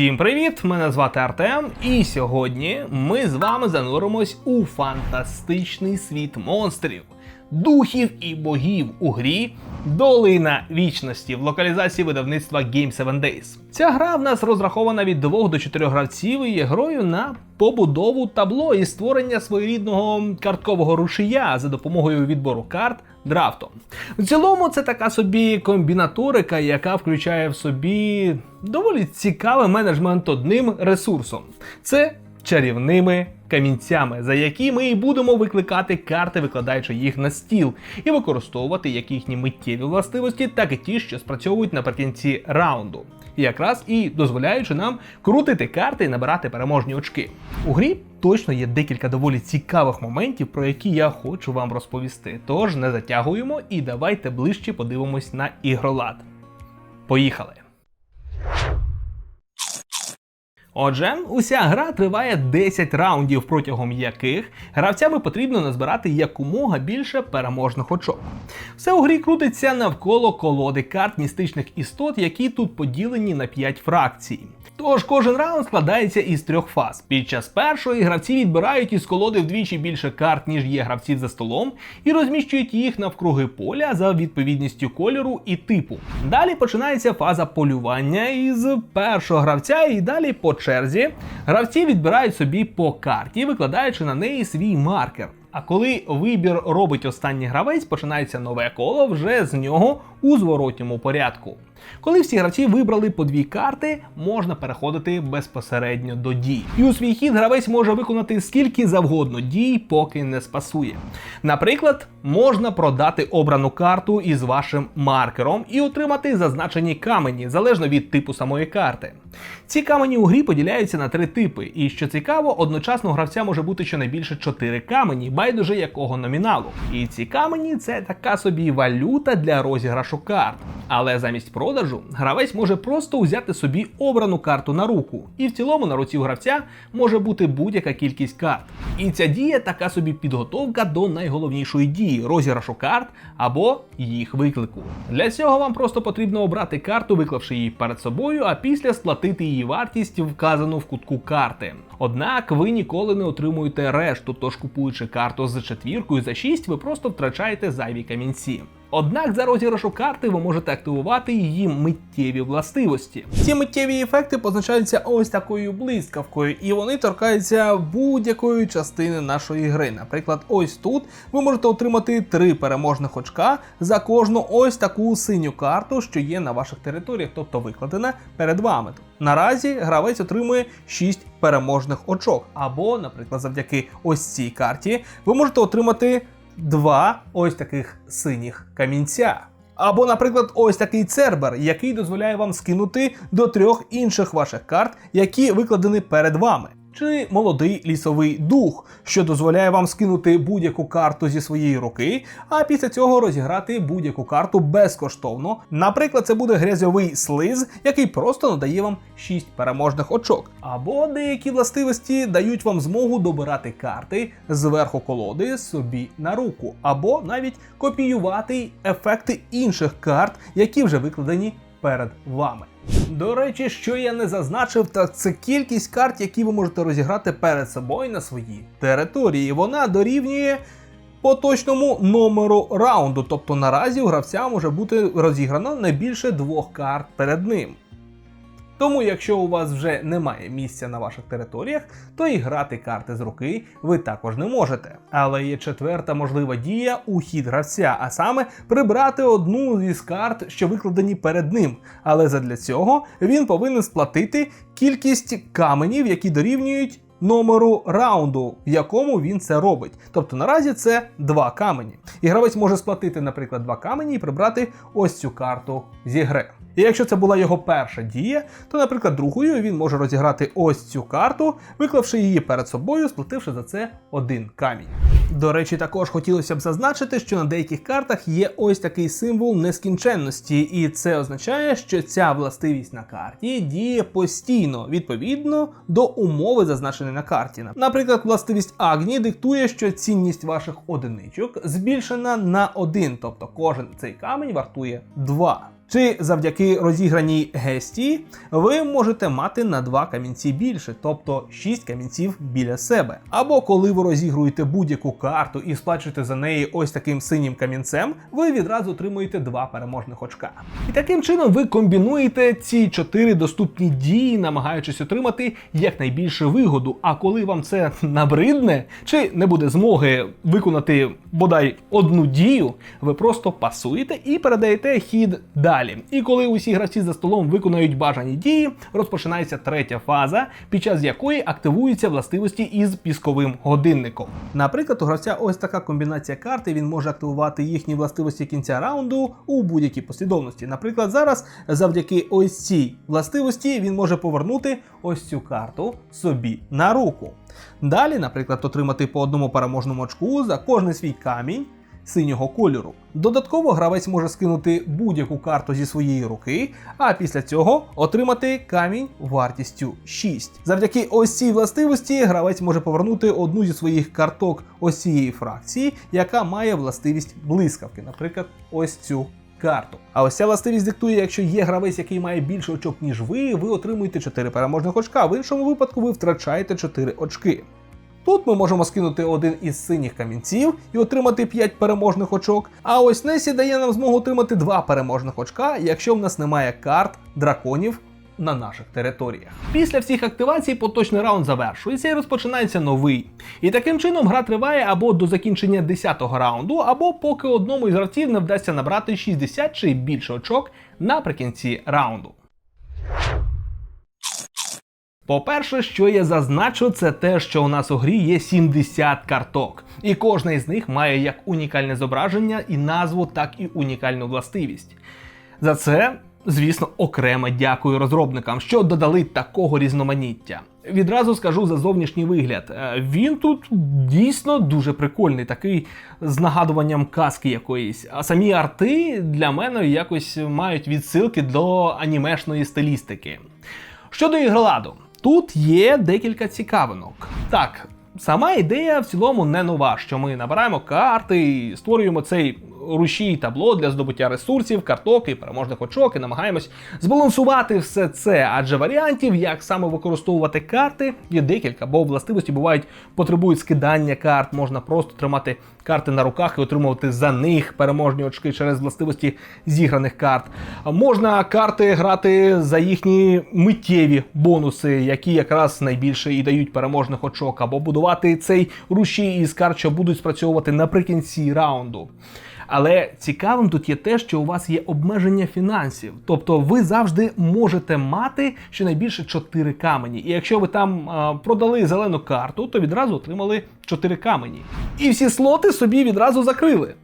Всім привіт! Мене звати Артем, і сьогодні ми з вами зануримось у фантастичний світ монстрів, духів і богів у грі Долина вічності в локалізації видавництва Game 7 Days. Ця гра в нас розрахована від 2 до 4 гравців і є грою на побудову табло і створення своєрідного карткового рушія за допомогою відбору карт драфтом. В цілому це така собі комбінаторика, яка включає в собі доволі цікавий менеджмент одним ресурсом. Це чарівними камінцями, за які ми і будемо викликати карти, викладаючи їх на стіл, і використовувати як їхні миттєві властивості, так і ті, що спрацьовують наприкінці раунду. Якраз і дозволяючи нам крутити карти і набирати переможні очки. У грі точно є декілька доволі цікавих моментів, про які я хочу вам розповісти. Тож не затягуємо і давайте ближче подивимось на ігролад. Поїхали! Отже, уся гра триває 10 раундів, протягом яких гравцями потрібно назбирати якомога більше переможних очок. Все у грі крутиться навколо колоди карт містичних істот, які тут поділені на 5 фракцій. Тож кожен раунд складається із трьох фаз. Під час першої гравці відбирають із колоди вдвічі більше карт, ніж є гравців за столом, і розміщують їх навкруги поля за відповідністю кольору і типу. Далі починається фаза полювання із першого гравця, і далі по черзі гравці відбирають собі по карті, викладаючи на неї свій маркер. А коли вибір робить останній гравець, починається нове коло вже з нього у зворотньому порядку. Коли всі гравці вибрали по дві карти, можна переходити безпосередньо до дій. І у свій хід гравець може виконати скільки завгодно дій, поки не спасує. Наприклад, можна продати обрану карту із вашим маркером і отримати зазначені камені залежно від типу самої карти. Ці камені у грі поділяються на три типи, і що цікаво, одночасно у гравця може бути щонайбільше чотири камені, байдуже якого номіналу. І ці камені це така собі валюта для розіграшу карт. Але замість продажу гравець може просто взяти собі обрану карту на руку, і в цілому на руці у гравця може бути будь-яка кількість карт. І ця дія така собі підготовка до найголовнішої дії розіграшу карт або їх виклику. Для цього вам просто потрібно обрати карту, виклавши її перед собою, а після сплатити її вартість, вказану в кутку карти. Однак ви ніколи не отримуєте решту, тож купуючи карту з четвіркою за 6, ви просто втрачаєте зайві камінці. Однак за розіграшу карти ви можете активувати її миттєві властивості. Ці миттєві ефекти позначаються ось такою блискавкою, і вони торкаються будь-якої частини нашої гри. Наприклад, ось тут ви можете отримати три переможних очка за кожну ось таку синю карту, що є на ваших територіях, тобто викладена перед вами. Наразі гравець отримує 6 переможних очок. Або, наприклад, завдяки ось цій карті, ви можете отримати два ось таких синіх камінця. Або, наприклад, ось такий цербер, який дозволяє вам скинути до трьох інших ваших карт, які викладені перед вами. Чи молодий лісовий дух, що дозволяє вам скинути будь-яку карту зі своєї руки, а після цього розіграти будь-яку карту безкоштовно. Наприклад, це буде грязьовий слиз, який просто надає вам 6 переможних очок. Або деякі властивості дають вам змогу добирати карти зверху колоди собі на руку, або навіть копіювати ефекти інших карт, які вже викладені перед вами. До речі, що я не зазначив, так це кількість карт, які ви можете розіграти перед собою на своїй території. Вона дорівнює поточному номеру раунду. Тобто наразі у гравця може бути розіграно не більше двох карт перед ним. Тому, якщо у вас вже немає місця на ваших територіях, то і грати карти з руки ви також не можете. Але є четверта можлива дія у хід гравця, а саме прибрати одну із карт, що викладені перед ним. Але задля цього він повинен сплатити кількість каменів, які дорівнюють. Номеру раунду, в якому він це робить. Тобто наразі це два камені. І гравець може сплатити, наприклад, два камені і прибрати ось цю карту зі гри. І якщо це була його перша дія, то, наприклад, другою він може розіграти ось цю карту, виклавши її перед собою, сплативши за це один камінь. До речі, також хотілося б зазначити, що на деяких картах є ось такий символ нескінченності, і це означає, що ця властивість на карті діє постійно, відповідно до умови, зазначеної на карті. Наприклад, властивість Агні диктує, що цінність ваших одиничок збільшена на один, тобто кожен цей камінь вартує 2. Чи завдяки розіграній гесті ви можете мати на два камінці більше, тобто 6 камінців біля себе. Або коли ви розігруєте будь-яку карту і сплачуєте за неї ось таким синім камінцем, ви відразу отримуєте два переможних очка. І таким чином ви комбінуєте ці чотири доступні дії, намагаючись отримати якнайбільше вигоду. А коли вам це набридне, чи не буде змоги виконати бодай одну дію, ви просто пасуєте і передаєте хід далі. І коли усі гравці за столом виконають бажані дії, розпочинається третя фаза, під час якої активуються властивості із пісковим годинником. Наприклад, у гравця ось така комбінація карти, він може активувати їхні властивості кінця раунду у будь-якій послідовності. Наприклад, зараз завдяки ось цій властивості він може повернути ось цю карту собі на руку. Далі, наприклад, отримати по одному переможному очку за кожний свій камінь синього кольору. Додатково гравець може скинути будь-яку карту зі своєї руки, а після цього отримати камінь вартістю 6. Завдяки ось цій властивості гравець може повернути одну зі своїх карток ось цієї фракції, яка має властивість блискавки, наприклад, ось цю. Карту. А ось ця властивість диктує, якщо є гравець, який має більше очок, ніж ви, ви отримуєте 4 переможних очка. В іншому випадку ви втрачаєте 4 очки. Тут ми можемо скинути один із синіх камінців і отримати 5 переможних очок. А ось Несі дає нам змогу отримати 2 переможних очка, якщо в нас немає карт драконів на наших територіях. Після всіх активацій поточний раунд завершується і розпочинається новий. І таким чином гра триває або до закінчення 10-го раунду, або поки одному із гравців не вдасться набрати 60 чи більше очок наприкінці раунду. По-перше, що я зазначу, це те, що у нас у грі є 70 карток, і кожна із них має як унікальне зображення і назву, так і унікальну властивість. За це, звісно, окремо дякую розробникам, що додали такого різноманіття. Відразу скажу за зовнішній вигляд. Е, Він тут дійсно дуже прикольний, такий з нагадуванням казки якоїсь. А самі арти для мене якось мають відсилки до анімешної стилістики. Щодо ігроладу, тут є декілька цікавинок. Так, сама ідея в цілому не нова, що ми набираємо карти і створюємо цей рушій табло для здобуття ресурсів, карток і переможних очок, і намагаємось збалансувати все це, адже варіантів, як саме використовувати карти, є декілька, бо властивості бувають потребують скидання карт, можна просто тримати карти на руках і отримувати за них переможні очки через властивості зіграних карт. Можна карти грати за їхні миттєві бонуси, які якраз найбільше і дають переможних очок, або будувати цей рушій із карт, що будуть спрацьовувати наприкінці раунду. Але цікавим тут є те, що у вас є обмеження фінансів, тобто ви завжди можете мати щонайбільше 4 камені. І якщо ви там а, продали зелену карту, то відразу отримали 4 камені. І всі слоти собі відразу закрили.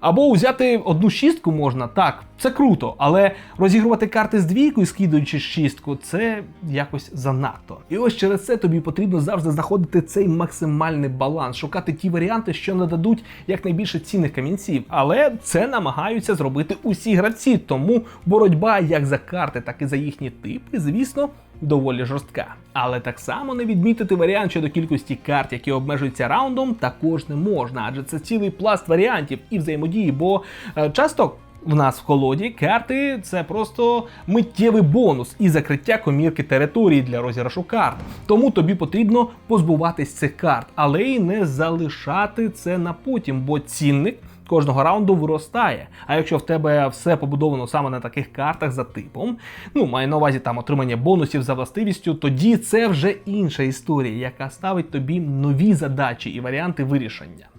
Або взяти одну шістку можна, так, це круто, але розігрувати карти з двійкою, скидуючи шістку, це якось занадто. І ось через це тобі потрібно завжди знаходити цей максимальний баланс, шукати ті варіанти, що нададуть якнайбільше цінних камінців. Але це намагаються зробити усі гравці, тому боротьба як за карти, так і за їхні типи, звісно. Доволі жорстка, але так само не відмітити варіант щодо кількості карт, які обмежуються раундом, також не можна, адже це цілий пласт варіантів і взаємодії, бо е, часто в нас в колоді карти це просто миттєвий бонус і закриття комірки території для розіграшу карт. Тому тобі потрібно позбуватись цих карт, але й не залишати це на потім, бо цінник. Кожного раунду виростає. А якщо в тебе все побудовано саме на таких картах за типом, ну маю на увазі там отримання бонусів за властивістю, тоді це вже інша історія, яка ставить тобі нові задачі і варіанти вирішення.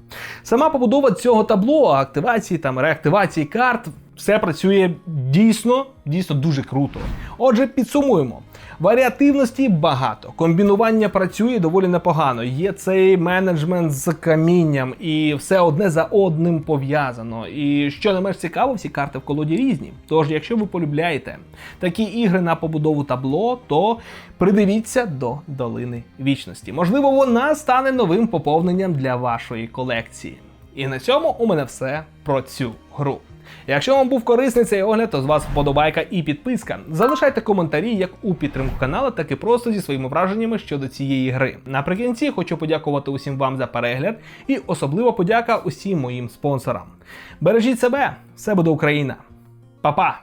Сама побудова цього табло, активації там реактивації карт, все працює дійсно, дійсно дуже круто. Отже, підсумуємо. Варіативності багато, комбінування працює доволі непогано. Є цей менеджмент з камінням, і все одне за одним пов'язано. І що не менш цікаво, всі карти в колоді різні. Тож, якщо ви полюбляєте такі ігри на побудову табло, то придивіться до долини вічності. Можливо, вона стане новим поповненням для вашої колекції. І на цьому у мене все про цю гру. Якщо вам був корисний цей огляд, то з вас вподобайка і підписка. Залишайте коментарі як у підтримку каналу, так і просто зі своїми враженнями щодо цієї гри. Наприкінці хочу подякувати усім вам за перегляд і особливо подяка усім моїм спонсорам. Бережіть себе, все буде Україна. Па-па!